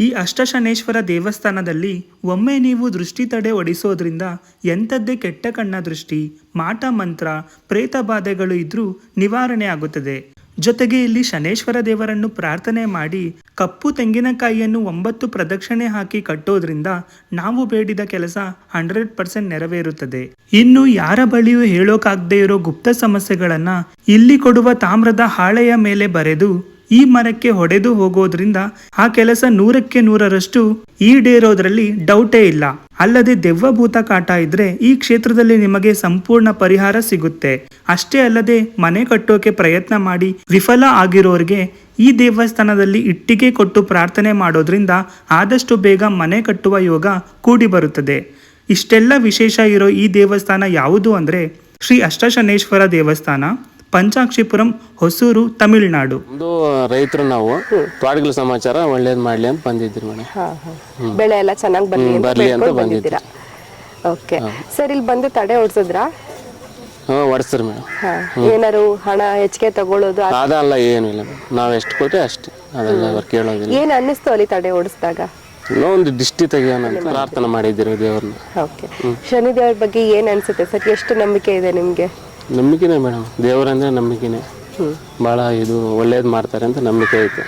ಈ ಅಷ್ಟಶನೇಶ್ವರ ದೇವಸ್ಥಾನದಲ್ಲಿ ಒಮ್ಮೆ ನೀವು ದೃಷ್ಟಿ ತಡೆ ಒಡಿಸೋದ್ರಿಂದ ಎಂಥದ್ದೇ ಕೆಟ್ಟ ಕಣ್ಣ ದೃಷ್ಟಿ, ಮಾಟ ಮಂತ್ರ, ಪ್ರೇತ ಬಾಧೆಗಳು ಇದ್ರೂ ನಿವಾರಣೆ ಆಗುತ್ತದೆ. ಜೊತೆಗೆ ಇಲ್ಲಿ ಶನೇಶ್ವರ ದೇವರನ್ನು ಪ್ರಾರ್ಥನೆ ಮಾಡಿ ಕಪ್ಪು ತೆಂಗಿನಕಾಯಿಯನ್ನು ಒಂಬತ್ತು ಪ್ರದಕ್ಷಿಣೆ ಹಾಕಿ ಕಟ್ಟೋದ್ರಿಂದ ನಾವು ಬೇಡಿದ ಕೆಲಸ ಹಂಡ್ರೆಡ್ ಪರ್ಸೆಂಟ್ ನೆರವೇರುತ್ತದೆ. ಇನ್ನು ಯಾರ ಬಳಿಯೂ ಹೇಳೋಕಾಗದೇ ಇರೋ ಗುಪ್ತ ಸಮಸ್ಯೆಗಳನ್ನ ಇಲ್ಲಿ ಕೊಡುವ ತಾಮ್ರದ ಹಾಳೆಯ ಮೇಲೆ ಬರೆದು ಈ ಮರಕ್ಕೆ ಹೊಡೆದು ಹೋಗೋದ್ರಿಂದ ಆ ಕೆಲಸ ನೂರಕ್ಕೆ ನೂರರಷ್ಟು ಈಡೇರೋದ್ರಲ್ಲಿ ಡೌಟೇ ಇಲ್ಲ. ಅಲ್ಲದೆ ದೆವ್ವಭೂತ ಕಾಟ ಇದ್ರೆ ಈ ಕ್ಷೇತ್ರದಲ್ಲಿ ನಿಮಗೆ ಸಂಪೂರ್ಣ ಪರಿಹಾರ ಸಿಗುತ್ತೆ. ಅಷ್ಟೇ ಅಲ್ಲದೆ ಮನೆ ಕಟ್ಟೋಕೆ ಪ್ರಯತ್ನ ಮಾಡಿ ವಿಫಲ ಆಗಿರೋರಿಗೆ ಈ ದೇವಸ್ಥಾನದಲ್ಲಿ ಇಟ್ಟಿಗೆ ಕೊಟ್ಟು ಪ್ರಾರ್ಥನೆ ಮಾಡೋದ್ರಿಂದ ಆದಷ್ಟು ಬೇಗ ಮನೆ ಕಟ್ಟುವ ಯೋಗ ಕೂಡಿ ಬರುತ್ತದೆ. ಇಷ್ಟೆಲ್ಲ ವಿಶೇಷ ಇರೋ ಈ ದೇವಸ್ಥಾನ ಯಾವುದು ಅಂದ್ರೆ ಶ್ರೀ ಅಷ್ಟಶನೇಶ್ವರ ದೇವಸ್ಥಾನ. ಪಂಚಾಕ್ಷಿಪುರಂ ಹೊಸೂರು ತಮಿಳುನಾಡು. ನಮ್ದು ರೈತರು ನಾವು ತೋಟಗಳ ಸಮಾಚಾರ ಒಳ್ಳೇದ್ ಮಾಡ್ಲಿ ಅಂತ ಬಂದಿದ್ರಿ ಮೇಡಮ್. ಹಾ ಹಾ. ಬೆಳೆ ಎಲ್ಲ ಚೆನ್ನಾಗಿ ಬರ್ಲಿ ಅಂತ ಬರ್ಲಿ ಅಂತ ಬೇಡ್ಕೊಂಡ್ ಬಂದಿದ್ದೀರಾ. ಓಕೆ. ಸರ್ ಇಲ್ಲಿ ಬಂದು ತಡೆ ಹೊಡ್ಸಿದ್ರಾ ಹಾಂ ಹೊಡ್ಸ್ರಿ ಮೇಡಮ್. ಹಾ. ಏನಾರು ಹಣ ಹೆಚ್ಚಿಗೆ ತಗೊಳ್ಳೋದು ಆ- ಅದೆಲ್ಲ ಏನು ಇಲ್ಲ ಮೇಡಮ್. ನಾವು ಎಷ್ಟು ಕೊಟ್ಟರೆ ಅಷ್ಟೇ. ಅದೆಲ್ಲ ಅವ್ರು ಕೇಳೋದಿಲ್ಲ. ಏನ್ ಅನ್ನಿಸ್ತು ಅಲ್ಲಿ ತಡೆ ಓಡಿಸಿದಾಗ ಇನ್ನೂ ಒಂದು ದಿಷ್ಟಿ ತೆಗಿಯೋಣ ಅಂತ ಪ್ರಾರ್ಥನೆ ಮಾಡಿದ್ದೀರಿ ದೇವ್ರನ್ನ. ಓಕೆ. ಶನಿದೇವ್ರ ಬಗ್ಗೆ ಏನ್ ಅನ್ಸುತ್ತೆ ಸರ್? ಎಷ್ಟು ನಂಬಿಕೆ ಇದೆ ನಿಮ್ಗೆ? ನಂಬಿಕೆನೇ ಮೇಡಮ್. ದೇವರಂದ್ರೆ ನಂಬಿಕೆನೇ. ಭಾಳ ಇದು ಒಳ್ಳೇದು ಮಾಡ್ತಾರೆ ಅಂತ ನಂಬಿಕೆ ಐತೆ.